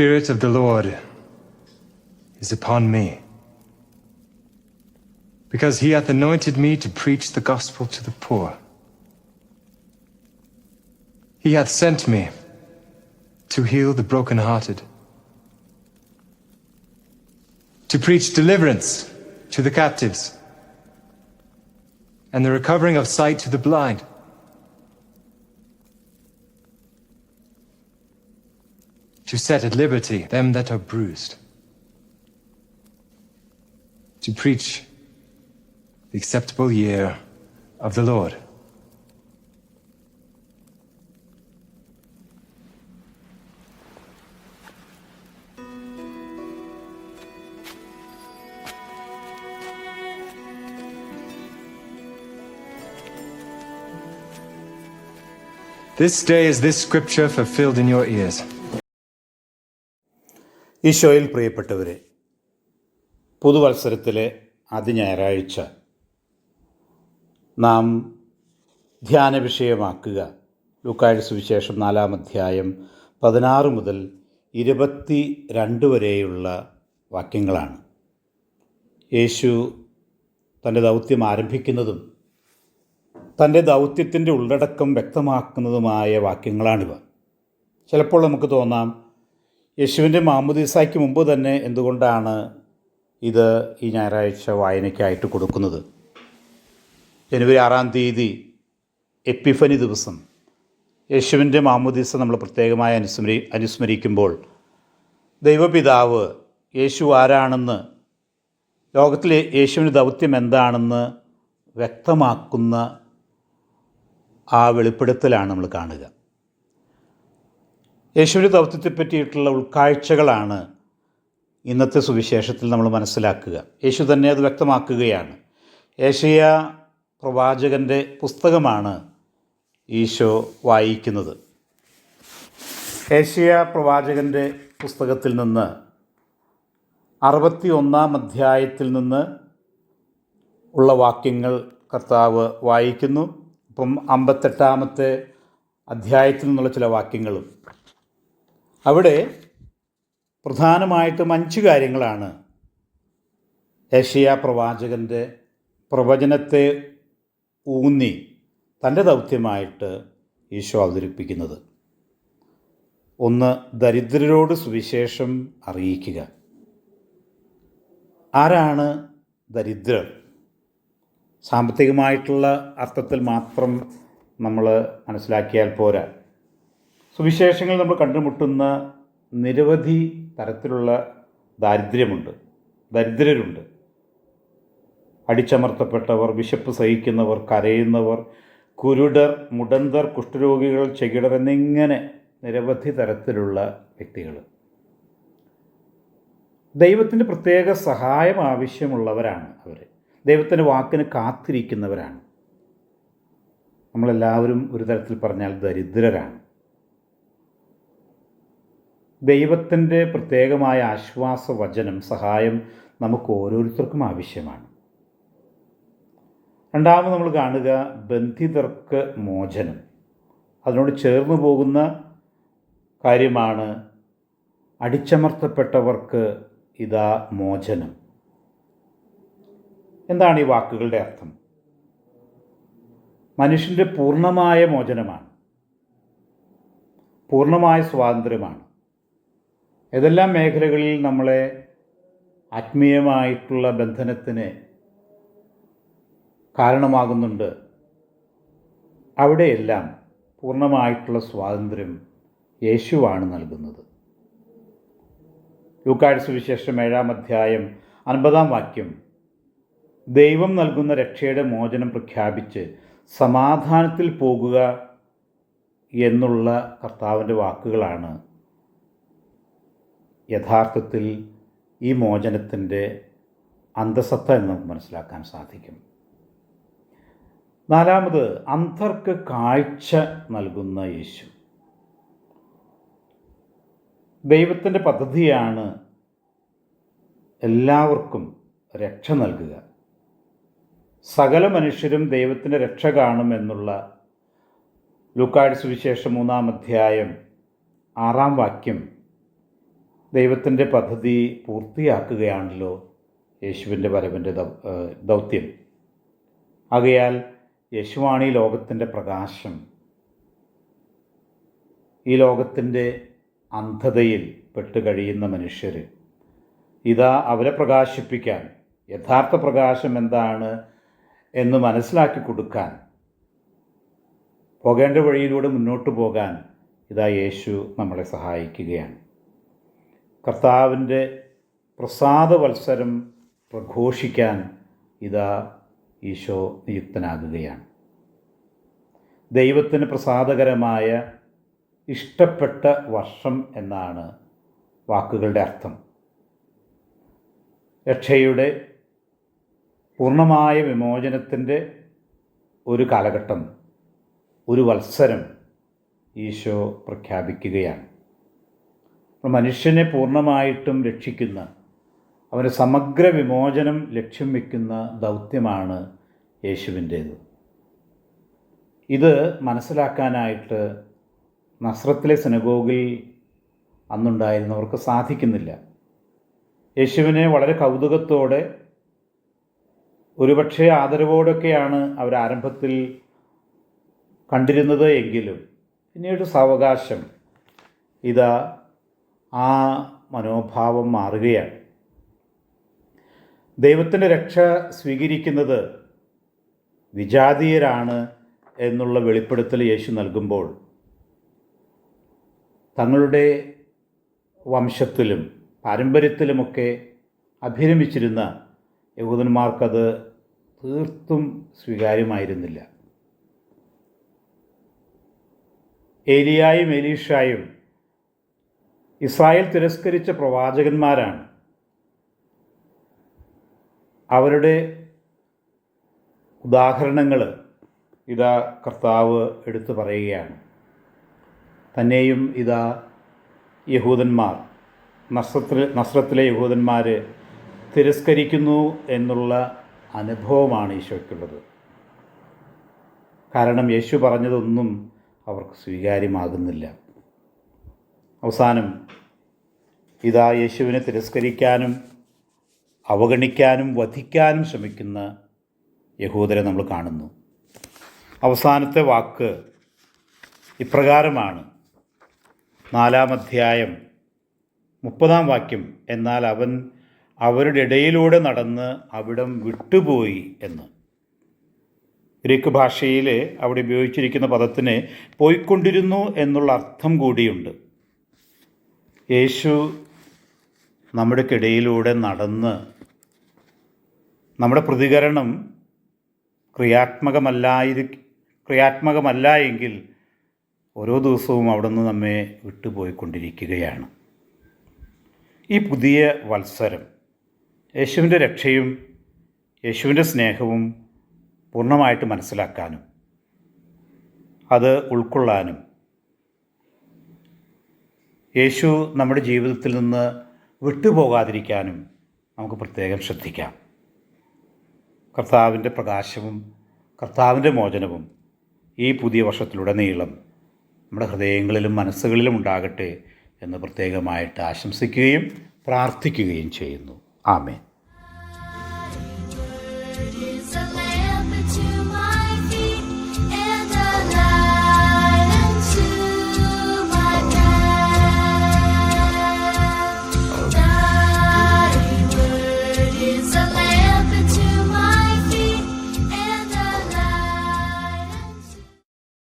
Spirit of the Lord is upon me, because he hath anointed me to preach the gospel to the poor. He hath sent me to heal the brokenhearted, to preach deliverance to the captives, and the recovering of sight to the blind, to set at liberty them that are bruised, to preach the acceptable year of the Lord. This day is this scripture fulfilled in your ears. ഈശോയിൽ പ്രിയപ്പെട്ടവരെ പുതുവത്സരത്തിലെ ആദ്യ ഞായറാഴ്ച നാം ധ്യാന വിഷയമാക്കുക ലുക്കാഴ്ച സുവിശേഷം നാലാം അധ്യായം പതിനാറ് മുതൽ ഇരുപത്തി രണ്ട് വരെയുള്ള വാക്യങ്ങളാണ്. യേശു തന്റെ ദൗത്യം ആരംഭിക്കുന്നതും തന്റെ ദൗത്യത്തിന്റെ ഉള്ളടക്കം വ്യക്തമാക്കുന്നതുമായ വാക്യങ്ങളാണിവ. ചിലപ്പോൾ നമുക്ക് തോന്നാം യേശുവിന്റെ മാമുദീസായ്ക്ക് മുമ്പ് തന്നെ എന്തുകൊണ്ടാണ് ഇത് ഈ ഞായറാഴ്ച വായനയ്ക്കായിട്ട് കൊടുക്കുന്നത്? ജനുവരി ആറാം തീയതി എപ്പിഫനി ദിവസം. യേശുവിന്റെ മാമുദീസ നമ്മൾ പ്രത്യേകമായി അനുസ്മരി അനുസ്മരിക്കുമ്പോൾ ദൈവപിതാവ് യേശു ആരാണെന്ന് ലോകത്തിലെ യേശുവിന്റെ ദൗത്യം എന്താണെന്ന് വ്യക്തമാക്കുന്ന ആ വെളിപ്പെടുത്തലാണ് നമ്മൾ കാണുക. യേശുവിന്റെ ദൗത്യത്തെ പറ്റിയിട്ടുള്ള ഉൾക്കാഴ്ചകളാണ് ഇന്നത്തെ സുവിശേഷത്തിൽ നമ്മൾ മനസ്സിലാക്കുക. യേശു തന്നെ അത് വ്യക്തമാക്കുകയാണ്. ഏഷ്യ പ്രവാചകന്റെ പുസ്തകമാണ് ഈശോ വായിക്കുന്നത്. ഏഷ്യ പ്രവാചകന്റെ പുസ്തകത്തിൽ നിന്ന് അറുപത്തി ഒന്നാം അധ്യായത്തിൽ നിന്ന് ഉള്ള വാക്യങ്ങൾ കർത്താവ് വായിക്കുന്നു. ഇപ്പം അമ്പത്തെട്ടാമത്തെ അധ്യായത്തിൽ നിന്നുള്ള ചില വാക്യങ്ങളും അവിടെ പ്രധാനമായിട്ടും അഞ്ച് കാര്യങ്ങളാണ്. ഏഷ്യ പ്രവാചകന്റെ പ്രവചനത്തെ ഊന്നി തന്റെ ദൗത്യമായിട്ട് ഈശോ അവതരിപ്പിക്കുന്നത്. ഒന്ന് ദരിദ്രരോട് സുവിശേഷം അറിയിക്കുക. ആരാണ് ദരിദ്രർ? സാമ്പത്തികമായിട്ടുള്ള അർത്ഥത്തിൽ മാത്രം നമ്മൾ മനസ്സിലാക്കിയാൽ പോരാ. സുവിശേഷങ്ങൾ നമ്മൾ കണ്ടുമുട്ടുന്ന നിരവധി തരത്തിലുള്ള ദാരിദ്ര്യമുണ്ട്. ദരിദ്രരുണ്ട്. അടിച്ചമർത്തപ്പെട്ടവർ വിശപ്പ് സഹിക്കുന്നവർ കരയുന്നവർ കുരുടർ മുടന്തർ കുഷ്ഠരോഗികൾ ചെകിടർ എന്നിങ്ങനെ നിരവധി തരത്തിലുള്ള വ്യക്തികൾ. ദൈവത്തിന്റെ പ്രത്യേക സഹായം ആവശ്യമുള്ളവരാണ് അവർ. ദൈവത്തിന്റെ വാക്കിന് കാത്തിരിക്കുന്നവരാണ്. നമ്മളെല്ലാവരും ഒരു തരത്തിൽ പറഞ്ഞാൽ ദരിദ്രരാണ്. ദൈവത്തിന്റെ പ്രത്യേകമായ ആശ്വാസ വചനം സഹായം നമുക്ക് ഓരോരുത്തർക്കും ആവശ്യമാണ്. രണ്ടാമത് നമ്മൾ കാണുക ബന്ധിതർക്ക് മോചനം. അതിനോട് ചേർന്ന് പോകുന്ന കാര്യമാണ് അടിച്ചമർത്തപ്പെട്ടവർക്ക് ഇതാ മോചനം. എന്താണ് ഈ വാക്കുകളുടെ അർത്ഥം? മനുഷ്യന്റെ പൂർണമായ മോചനമാണ്. പൂർണമായ സ്വാതന്ത്ര്യമാണ്. ഏതെല്ലാം മേഖലകളിൽ നമ്മളെ ആത്മീയമായിട്ടുള്ള ബന്ധനത്തിന് കാരണമാകുന്നുണ്ട് അവിടെയെല്ലാം പൂർണമായിട്ടുള്ള സ്വാതന്ത്ര്യം യേശുവാണ് നൽകുന്നത്. ലൂക്കാട് സുവിശേഷം ഏഴാം അധ്യായം അൻപതാം വാക്യം ദൈവം നൽകുന്ന രക്ഷയുടെ മോചനം പ്രഖ്യാപിച്ച് സമാധാനത്തിൽ പോകുക എന്നുള്ള കർത്താവിന്റെ വാക്കുകളാണ് യഥാർത്ഥത്തിൽ ഈ മോചനത്തിന്റെ അന്തസത്ത എന്ന് നമുക്ക് മനസ്സിലാക്കാൻ സാധിക്കും. നാലാമത് അന്ധർക്ക് കാഴ്ച നൽകുന്ന യേശു. ദൈവത്തിന്റെ പദ്ധതിയാണ് എല്ലാവർക്കും രക്ഷ നൽകുക. സകല മനുഷ്യരും ദൈവത്തിന്റെ രക്ഷ കാണുമെന്നുള്ള ലൂക്കാട് സുവിശേഷം മൂന്നാം അധ്യായം ആറാം വാക്യം ദൈവത്തിന്റെ പദ്ധതി പൂർത്തിയാക്കുകയാണല്ലോ യേശുവിന്റെ വരവിന്റെ ദൗത്യം. ആകയാൽ യേശുവാണ് ഈ ലോകത്തിന്റെ പ്രകാശം. ഈ ലോകത്തിന്റെ അന്ധതയിൽ പെട്ട് കഴിയുന്ന മനുഷ്യർ ഇതാ അവരെ പ്രകാശിപ്പിക്കാൻ യഥാർത്ഥ പ്രകാശം എന്താണ് എന്ന് മനസ്സിലാക്കി കൊടുക്കാൻ പോകേണ്ട വഴിയിലൂടെ മുന്നോട്ട് പോകാൻ ഇതാ യേശു നമ്മളെ സഹായിക്കുകയാണ്. കർത്താവിന്റെ പ്രസാദ വത്സരം പ്രഘോഷിക്കാൻ ഇതാ ഈശോ നിയുക്തനാകുകയാണ്. ദൈവത്തിന് പ്രസാദകരമായ ഇഷ്ടപ്പെട്ട വർഷം എന്നാണ് വാക്കുകളുടെ അർത്ഥം. രക്ഷയുടെ പൂർണമായ വിമോചനത്തിന്റെ ഒരു കാലഘട്ടം ഒരു വത്സരം ഈശോ പ്രഖ്യാപിക്കുകയാണ്. മനുഷ്യനെ പൂർണമായിട്ടും രക്ഷിക്കുന്ന അവന്റെ സമഗ്ര വിമോചനം ലക്ഷ്യം വയ്ക്കുന്ന ദൗത്യമാണ് യേശുവിന്റേത്. ഇത് മനസ്സിലാക്കാനായിട്ട് നസ്രത്തിലെ സിനഗോഗിൽ അന്നുണ്ടായിരുന്നവർക്ക് സാധിക്കുന്നില്ല. യേശുവിനെ വളരെ കൗതുകത്തോടെ ഒരുപക്ഷെ ആദരവോടൊക്കെയാണ് അവർ ആരംഭത്തിൽ കണ്ടിരുന്നത് എങ്കിലും പിന്നീട് സാവകാശം. ഇതാ ആ മനോഭാവം മാറുകയാണ്. ദൈവത്തിന്റെ രക്ഷ സ്വീകരിക്കുന്നത് വിജാതീയരാണ് എന്നുള്ള വെളിപ്പെടുത്തൽ യേശു നൽകുമ്പോൾ തങ്ങളുടെ വംശത്തിലും പാരമ്പര്യത്തിലുമൊക്കെ അഭിരമിച്ചിരുന്ന യഹൂദന്മാർക്കത് തീർത്തും സ്വീകാര്യമായിരുന്നില്ല. ഏലിയായും എലീഷായും ഇസ്രായേൽ തിരസ്കരിച്ച പ്രവാചകന്മാരാണ്. അവരുടെ ഉദാഹരണങ്ങൾ ഇതാ കർത്താവ് എടുത്തു പറയുകയാണ്. തന്നെയും ഇതാ യഹൂദന്മാർ നസ്രത്തിൽ നസ്രത്തിലെ യഹൂദന്മാർ തിരസ്കരിക്കുന്നു എന്നുള്ള അനുഭവമാണ് ഈശോയ്ക്കുള്ളത്. കാരണം യേശു പറഞ്ഞതൊന്നും അവർക്ക് സ്വീകാര്യമാകുന്നില്ല. അവസാനം ഇതാ യേശുവിനെ തിരസ്കരിക്കാനും അവഗണിക്കാനും വധിക്കാനും ശ്രമിക്കുന്ന യഹൂദരെ നമ്മൾ കാണുന്നു. അവസാനത്തെ വാക്ക് ഇപ്രകാരമാണ്. നാലാം അധ്യായം മുപ്പതാം വാക്യം എന്നാൽ അവൻ അവരുടെ ഇടയിലൂടെ നടന്ന് അവിടം വിട്ടുപോയി എന്ന്. ഗ്രീക്ക് ഭാഷയിൽ അവിടെ ഉപയോഗിച്ചിരിക്കുന്ന പദത്തിന് പോയിക്കൊണ്ടിരുന്നു എന്നുള്ള അർത്ഥം കൂടിയുണ്ട്. യേശു നമ്മുടെ കിടയിലൂടെ നടന്ന് നമ്മുടെ പ്രതികരണം ക്രിയാത്മകമല്ലായിരി ക്രിയാത്മകമല്ല എങ്കിൽ ഓരോ ദിവസവും അവിടുന്ന് നമ്മെ വിട്ടുപോയിക്കൊണ്ടിരിക്കുകയാണ്. ഈ പുതിയ വത്സരം യേശുവിന്റെ രക്ഷയും യേശുവിന്റെ സ്നേഹവും പൂർണമായിട്ട് മനസ്സിലാക്കാനും അത് ഉൾക്കൊള്ളാനും യേശു നമ്മുടെ ജീവിതത്തിൽ നിന്ന് വിട്ടുപോകാതിരിക്കാനും നമുക്ക് പ്രത്യേകം ശ്രദ്ധിക്കാം. കർത്താവിന്റെ പ്രകാശവും കർത്താവിന്റെ മോചനവും ഈ പുതിയ വർഷത്തിലുടനീളം നമ്മുടെ ഹൃദയങ്ങളിലും മനസ്സുകളിലും ഉണ്ടാകട്ടെ എന്ന് പ്രത്യേകമായിട്ട് ആശംസിക്കുകയും പ്രാർത്ഥിക്കുകയും ചെയ്യുന്നു. ആമേൻ.